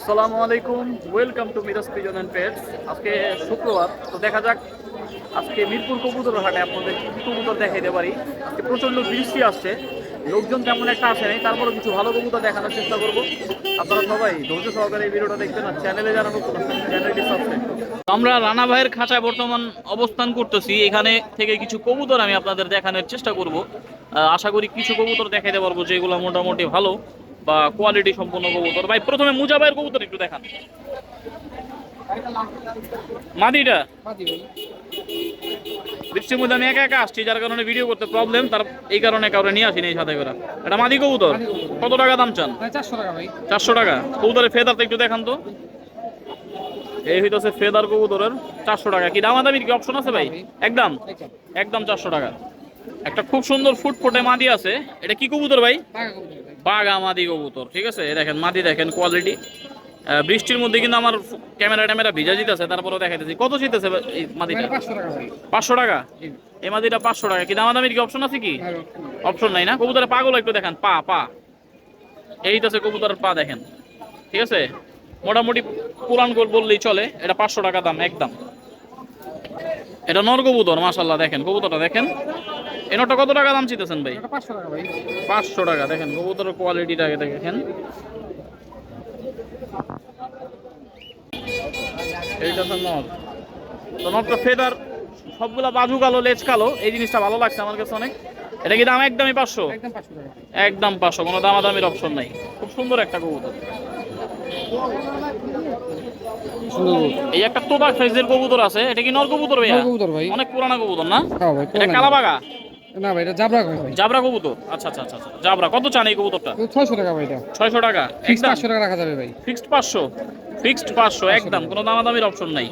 আসসালামু আলাইকুম welcome to Miraj pigeon and pets আজকে শুক্রবার, তো দেখা যাক আজকে মিরপুর কবুতর হাটে আপনাদের কবুতর দেখাইতে পারি। আজকে প্রচণ্ড বৃষ্টি আসছে, লোকজন তেমন একটা আসে নাই তারপরে কিছু ভালো কবুতর দেখানোর চেষ্টা করব। আপনারা সবাই ধৈর্য সহকারে এই ভিডিওটা দেখবেন আর চ্যানেলে যারা নতুন চ্যানেলটি সাবস্ক্রাইব আমরা রানা ভাইয়ের খাঁচায় বর্তমান অবস্থান করতেছি, এখানে থেকে কিছু কবুতর আমি আপনাদের দেখানোর চেষ্টা করব। আশা করি কিছু কবুতর দেখাইতে পারব, যেগুলো মোটামুটি ভালো। বা কোয়ালিটি সম্পন্ন কবুতর। ভাই প্রথমে মুজা ভাইয়ের কবুতর একটু দেখান। মাদিটা? বৃষ্টির মধ্যে আমি একা একা আসছি যার কারণে ভিডিও করতে প্রবলেম তার এই কারণে কাউরে নিয়ে আসিনি এই সাথে করে। এটা মাদি কবুতর? কত টাকা দাম চান? চারশো টাকা ভাই। চারশো টাকা। কবুতরের ফেদার তো একটু দেখান তো। এই হইতেছে ফেদার কবুতরের চারশো টাকা। কি দামাদামির কি অপশন আছে ভাই? একদম? একদম। চারশো টাকা। একটা খুব সুন্দর ফুটফুটে মাদি আছে। এটা কি কবুতর ভাই? ভাই। বাঘা মাদি কবুতর ঠিক আছে? দেখেন মাদি দেখেন কোয়ালিটি বৃষ্টির মধ্যে কিন্তু আমার ক্যামেরা ট্যামেরা ভিজা জিতেছে তারপরে দেখাইতেছি। কত জিতেছে এই মাদিটা? পাঁচশো টাকা এই মাদিটা পাঁচশো টাকা। কি দামাদামির কি অপশন আছে কি? অপশন নাই। না? কবুতরের পাগুলো একটু দেখেন পা পা। এইটাছে কবুতরের পা দেখেন ঠিক আছে? মোটামুটি পুরান গোল বললেই চলে এটা পাঁচশো টাকা দাম একদম। এটা নর কবুতর মাসাল্লাহ দেখেন কবুতরটা দেখেন। এই কত টাকা দাম চিতেছেন ভাই? পাঁচশো টাকা দেখেন কবুতরের কোয়ালিটিটা আগে দেখেন। এইটা তো নট তো নটটা ফেদার সবগুলা বাজু কালো লেজ কালো এই জিনিসটা ভালো লাগছে আমার কাছে অনেক। এটা কি দাম একদমই পাঁচশো? একদম পাঁচশো টাকা। একদম পাঁচশো কোনো দামাদামির অপশন নাই। খুব সুন্দর একটা কবুতর। এই একটা সাইজের কবুতর আছে এটা কি নর কবুতর ভাইয়া? ভাই। অনেক পুরানা কবুতর না? হ্যাঁ এটা কালাবাগা? না ভাই এটা জাবরা ভাই জাবরা কবুতর? আচ্ছা আচ্ছা আচ্ছা আচ্ছা। জাবরা কত চান এই কবুতরটা? ছয়শো টাকা ভাই এটা। ছয়শো টাকা? ফিক্স একদম? পাঁচশো টাকা রাখা যাবে ভাই। ফিক্সড পাঁচশো? ফিক্সড পাঁচশো একদম। কোনো দামাদামির অপশন নাই।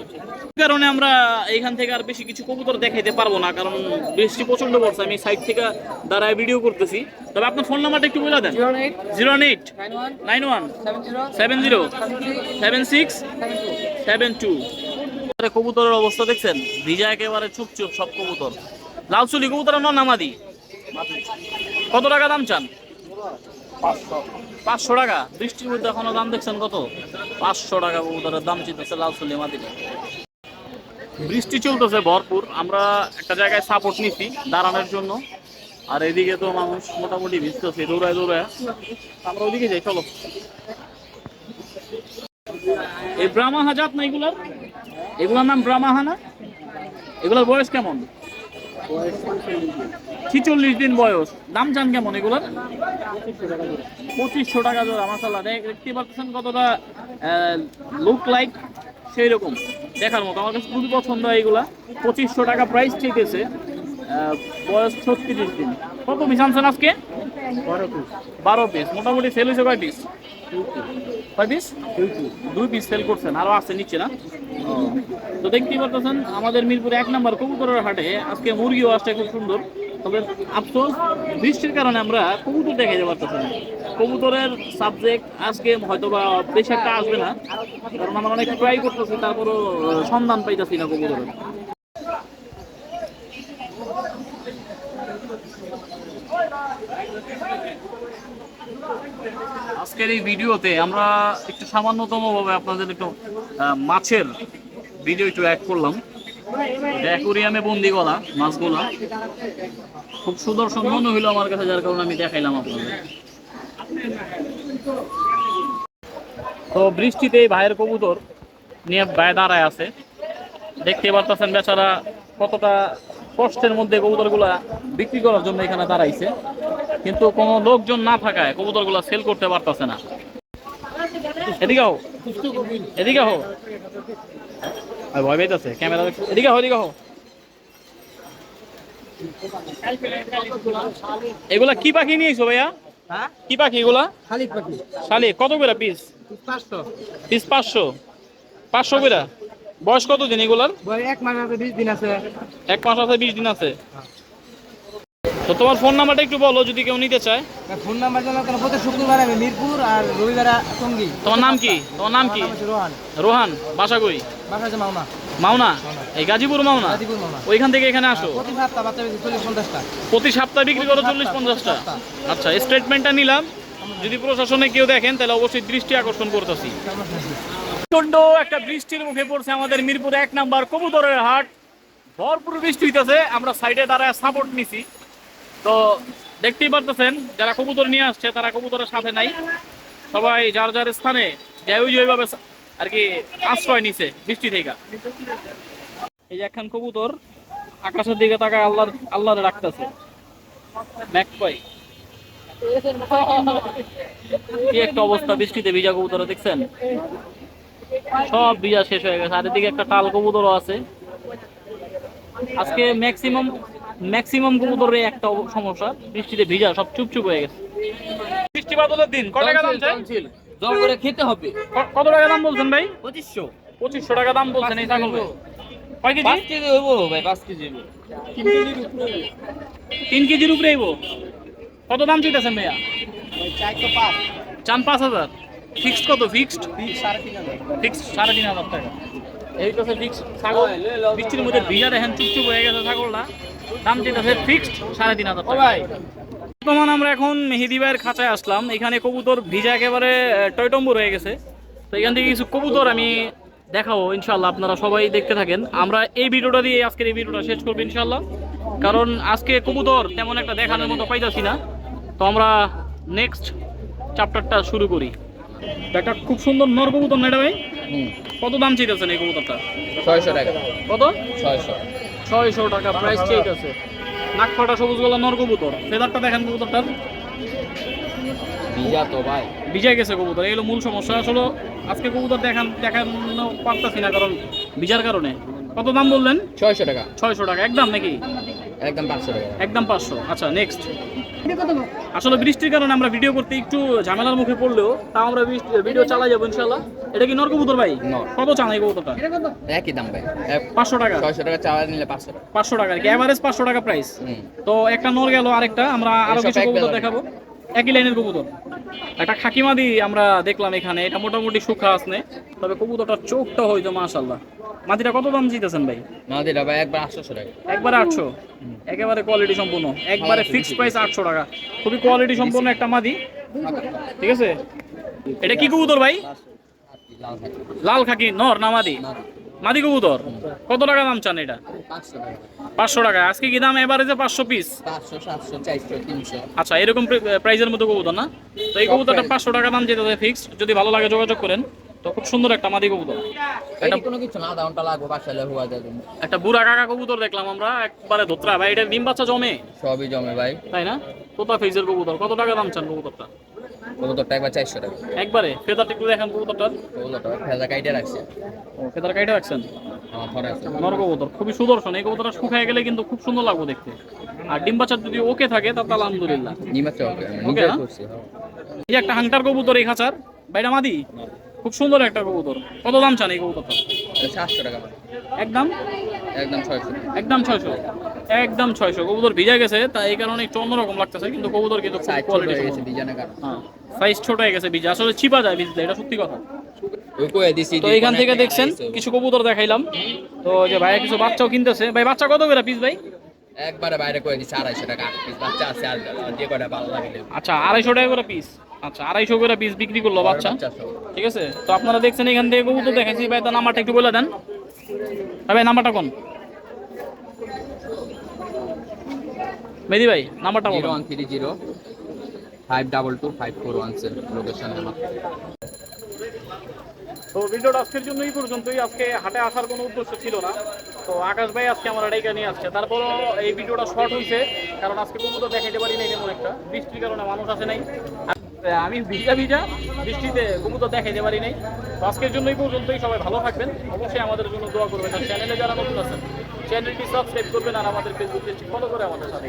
এই কারণে আমরা এইখান থেকে আর বেশি কিছু কবুতর দেখাইতে পারব না কারণ বৃষ্টি প্রচণ্ড পড়ছে আমি সাইড থেকে দাঁড়ায় ভিডিও করতেছি। তবে আপনার ফোন নাম্বারটা একটু বলে দেন। Zero eight. Eight? Nine one. Seven zero. Seven six? Seven two. কবুতরের অবস্থা দেখছেন? ভিজা একেবারে চুপ চুপ সব কবুতর। লাল চুলি, কবুতরের নন নামাদি। কত টাকা দাম চান? পাঁচশো টাকা। বৃষ্টির মধ্যে এখনও দাম দেখছেন কত? পাঁচশো টাকা কবুতরের দাম চিন্তাছে লাল চুলি মাদিটা বৃষ্টি চলতেছে ভরপুর। আমরা একটা জায়গায় সাপোর্ট নিছি দাঁড়ানোর জন্য। আর এদিকে তো মানুষ মোটামুটি ভিজতেছে, দৌড়ায় দৌড়ায়। আমরা ওদিকে যাই, চলো। এই ব্রাহ্মা হাজাত না এগুলার? এগুলার নাম ব্রাহ্মাহা না এগুলার বয়স কেমন? ছিচল্লিশ দিন বয়স। দাম চান কেমন এগুলোর? পঁচিশশো টাকা জোড়া মাসাল্লাহ দেখতে পাচ্ছেন কতটা লুক লাইক সেই রকম দেখার মতো। আমার কাছে খুবই পছন্দ হয় এগুলা পঁচিশশো টাকা প্রাইস চেয়েছে বয়স ছত্রিশ দিন। কত পিস আনছেন আজকে? বারো পিস মোটামুটি সেল হয়েছে কয় পিস কয় পিস দুই পিস সেল করছেন। আরও আছে নিচ্ছে না? তো দেখতেই পাচ্ছেন আমাদের মিরপুর এক নম্বর কবুতরের হাটে আজকে মুরগিও আসছে খুব সুন্দর। তবে আফসোস, বৃষ্টির কারণে আমরা কবুতর দেখাইতে পারতেছি না। কবুতরের সাবজেক্ট আজকে হয়তো বা বেশি একটা আসবে না, কারণ আমরা অনেক ট্রাই করতেছি, তারপরও সন্ধান পাইতেছি না কবুতরের। আজকের এই ভিডিওতে আমরা একটু সামান্যতম ভাবে আপনাদের একটু মাছের ভিডিও একটু অ্যাড করলাম অ্যাকোরিয়ামে বন্দি করা মাছগুলা খুব সুদর্শন মনে হইল আমার কাছে, যার কারণে আমি দেখাইলাম আপনাদের। তো বৃষ্টিতে এই ভাইয়ের কবুতর নিয়ে ভাই দাঁড়ায় আছে। দেখতে পারতেছেন বেচারা কতটা কষ্টের মধ্যে কবুতরগুলা বিক্রি করার জন্য এখানে দাঁড়াইছে। কিন্তু কোনো লোকজন না থাকায় কবুতরগুলা সেল করতে পারতেছে না। এদিকে হো এদিকে হো ভয় পাইতেছে ক্যামেরা এদিকে হো এদিকে হো এগুলা কি পাখি নিয়েছো ভাইয়া? হ্যাঁ? কি পাখি এগুলা? খালি পাখি। শালি কত করে পিস পাঁচশো। পিস পাঁচশো। পাঁচশো করে? বয়স কত দিন এগুলার এক মাস আছে বিশ দিন আছে। এক মাস আছে বিশ দিন আছে। তো তোমার ফোন নাম্বারটা একটু বলো যদি কেউ নিতে চায়। ফোন নাম্বার জানা কেন প্রতি শুক্রবার আমি মিরপুর আর রবিবার টঙ্গি। তোমার নাম কি? তোমার নাম কি? রোহান। রোহান বাসাগুড়ি বাসা আছে মাওনা। এই গাজীপুর মাওনা? ওইখান থেকে এখানে আসো। প্রতি সপ্তাহ বিক্রি করো চল্লিশ পঞ্চাশটা? আচ্ছা স্টেটমেন্টটা নিলাম। যদি প্রশাসনে কেউ দেখেন তাহলে অবশ্যই দৃষ্টি আকর্ষণ করতেছি। প্রচণ্ড একটা বৃষ্টির মুখে পড়ছে আমাদের মিরপুর এক নাম্বার কবুতরের হাট। ভরপুর বৃষ্টি হইতেছে আমরা সাইডে দাঁড়ায় সাপোর্ট নিছি। তো দেখতেই পারতেছেন যারা কবুতর নিয়ে আসছে তারা কবুতরের সাথে নাই। সবাই যার যার স্থানে ওইভাবে আর কি আশ্রয় নিছে বৃষ্টি থেকে। এই যে একখান কবুতর আকাশের দিকে তাকায় আল্লাহর আল্লাহরে রাখতেছে ম্যাকপাই। কি একটা অবস্থা বৃষ্টিতে ভিজা কবুতর দেখছেন? সব ভিজা শেষ হয়ে গেছে। আর এদিকে একটা টাল কবুতরও আছে। আজকে ম্যাক্সিমাম ম্যাক্সিমাম কবুতরের একটা অব- সমস্যা। বৃষ্টিতে ভিজা সব চুপচুপ হয়ে গেছে। বৃষ্টি বাদলের দিন। কত টাকা দাম চাই? জল করে খেতে হবে। কত টাকা দাম বলছেন ভাই? পঁচিশশো। পঁচিশশো টাকা দাম বলছেন এই ছাগল কয় কেজি? পাঁচ কেজি হইব ভাই পাঁচ কেজি হইব। তিন কেজির উপরে। আইব কত দাম চাইতেছেন ভাইয়া? চান পাঁচ হাজার। ফিক্সড কত? ফিক্সড? সাড়ে তিন হাজার। ফিক্সড সাড়ে তিন হাজার টাকা। এই তো ফিক্সড ছাগল। বৃষ্টির মধ্যে ভিজা দেখেন চুপচুপ হয়ে গেছে ছাগলটা। দাম চাইতেছে ফিক্সড সাড়ে তিন হাজার টাকা ভাই। বর্তমান আমরা এখন মেহেদি ভাইয়ের খাঁচায় আসলাম। এখানে কবুতর ভিজা একেবারে আহ, টয়টম্বুর হয়ে গেছে। তো এখান থেকে কিছু কবুতর আমি দেখাবো ইনশাল্লাহ আপনারা সবাই দেখতে থাকেন। আমরা এই ভিডিওটা দিয়ে আজকের এই ভিডিওটা শেষ করব ইনশাল্লাহ কারণ আজকে কবুতর তেমন একটা দেখানোর মতো পাইতাছি না। তো আমরা নেক্সট চ্যাপ্টারটা শুরু করি। একটা খুব সুন্দর নর কবুতর না ভাই? কত দাম চাইতেছেন এই কবুতরটা? ছয়শো টাকা। কত? ছয়শো। ছয়শো টাকা প্রাইস চাইতেছে। নাক ফাটা সবুজ গলা নর কবুতর। ফেদারটা দেখেন কবুতরটার। ভিজা তো ভাই। ভিজে গেছে কবুতর এই হলো মূল সমস্যা। আসলে আজকে কবুতর দেখান দেখানো পারতেছি না কারণ ভিজার কারণে। কত দাম বললেন? ছয়শো টাকা। ছয়শো টাকা। একদম নাকি? একদম পাঁচশো টাকা। একদম পাঁচশো। আচ্ছা নেক্সট আসলে বৃষ্টির কারণে আমরা ভিডিও করতে একটু ঝামেলার মুখে পড়লেও তাও আমরা ভিডিও চালাই যাব ইনশাল্লাহ এটা কি নরকবুদর ভাই? কত চান এই কবুতরটা? একই দাম ভাই। পাঁচশো টাকা। ছয়শো টাকা চাওয়া নিলে পাঁচশো টাকা। পাঁচশো টাকা। আর কি অ্যাভারেজ পাঁচশো টাকা প্রাইস তো একটা নর গেল আরেকটা আমরা আরও কিছু কবুতর দেখাবো। একই লাইনের কবুতর। একটা খাকিমাদি আমরা দেখলাম এখানে এটা মোটামুটি সুখা আসনে তবে কবুতরটার চোখটা হইতো মাশাল্লাহ মাদিটা কত দাম জিতেছেন ভাই? আমাদের ভাই একবার আটশোশো টাকা। একবারে আটশো? একেবারে কোয়ালিটি সম্পূর্ণ। একবারে ফিক্সড প্রাইস আটশো টাকা। খুবই কোয়ালিটি সম্পূর্ণ একটা মাদি। ঠিক আছে? এটা কি কবুতর ভাই? লাল খাকি। নর না মাদি। মাদি কবুতর? কত টাকা দাম চান এটা? পাঁচশো টাকা। আজকে কি দাম এবারে পাঁচশো পিস আচ্ছা এরকম প্রাইজের মধ্যে কবুতর না? তো এই কবুতরটা পাঁচশো টাকা দাম যেতে ফিক্সড যদি ভালো লাগে যোগাযোগ করেন তো খুব সুন্দর একটা মাদি কবুতর। এটা কোনো কিছু না দামটা লাগবে বাসালে হওয়া যাবে। একটা বুড়া কাকা কবুতর দেখলাম আমরা একবারে ধোত্রা। ভাই এটা ডিম বাচ্চা জমে? সবই জমে ভাই। তাই না? তোতা ফেজের কবুতর। কত টাকা দাম চান কবুতরটা? কবুতরটা একবার চারশো টাকা। একবারে? ফেদারটা একটু দেখেন কবুতরটার কবুতরটা ফেজা কাইটে রাখছে। ও ফেদার কাইটা রাখছেন? নর কবুতর খুবই সুদর্শন। এই কবুতরটা শুকায় গেলে কিন্তু খুব সুন্দর লাগবে দেখতে। আর ডিম বাচ্চা যদি ওকে থাকে তাহলে আলহামদুলিল্লাহ। নিমাচ্ছে ওকে ওকে, না? হ্যাঁ। এই একটা হাংটার কবুতর এই খাঁচার বাইটা মাদি? খুব সুন্দর একটা কবুতর। কত দাম চান এই কবুতরটা সাতশো টাকা একদম? একদম ছয়শো। একদম ছয়শো। একদম ছয়শো। কবুতর ভিজা গেছে তা এই কারণে একটু অন্যরকম লাগতেছে কিন্তু কবুতর কিন্তু কোয়ালিটি গেছে ডিজাইনের কারণে। হ্যাঁ সাইজ ছোট হয়ে গেছে বীজ আসলে চিপা যায় বীজটা এটা সত্যি কথা। তো এইখান থেকে দেখছেন কিছু কবুতর দেখাইলাম। তো যে ভাইয়া কিছু বাচ্চাও কিনতেছে। ভাই বাচ্চা কত করে পিস ভাই? একবারে বাইরে কয়ে দিছি আড়াইশো টাকা আট পিস বাচ্চা আছে আর যে কটা ভালো লাগে আচ্ছা আড়াইশো টাকা করে পিস আচ্ছা আড়াইশো করে পিস বিক্রি করল বাচ্চা। ঠিক আছে? তো আপনারা দেখছেন এখান থেকে কবুতর দেখাইছি। ভাই তার নাম্বারটা একটু বলে দেন। ভাই ভাই নাম্বারটা কোন? মেদি ভাই নাম্বারটা বলুন one three zero five double two five four one seven location আমার তো ভিডিওটা আজকের জন্য এই পর্যন্তই। আজকে হাটে আসার কোনো উদ্দেশ্য ছিল না। তো আকাশ ভাই আজকে আমার ডাইকা নিয়ে আসছে। তারপরও এই ভিডিওটা শর্ট হয়েছে কারণ আজকে কবুতর দেখাইতে পারি নাই তেমন একটা। বৃষ্টির কারণে মানুষ আসে নাই। আমি ভিজা ভিজা বৃষ্টিতে কবুতর দেখাইতে পারি নাই। আজকের জন্যই পর্যন্তই সবাই ভালো থাকবেন। অবশ্যই আমাদের জন্য দোয়া করবেন। আর চ্যানেলে যারা নতুন আছেন চ্যানেলটি সাবস্ক্রাইব করবেন আর আমাদের ফেসবুক পেজটি ফলো করে আমাদের সাথে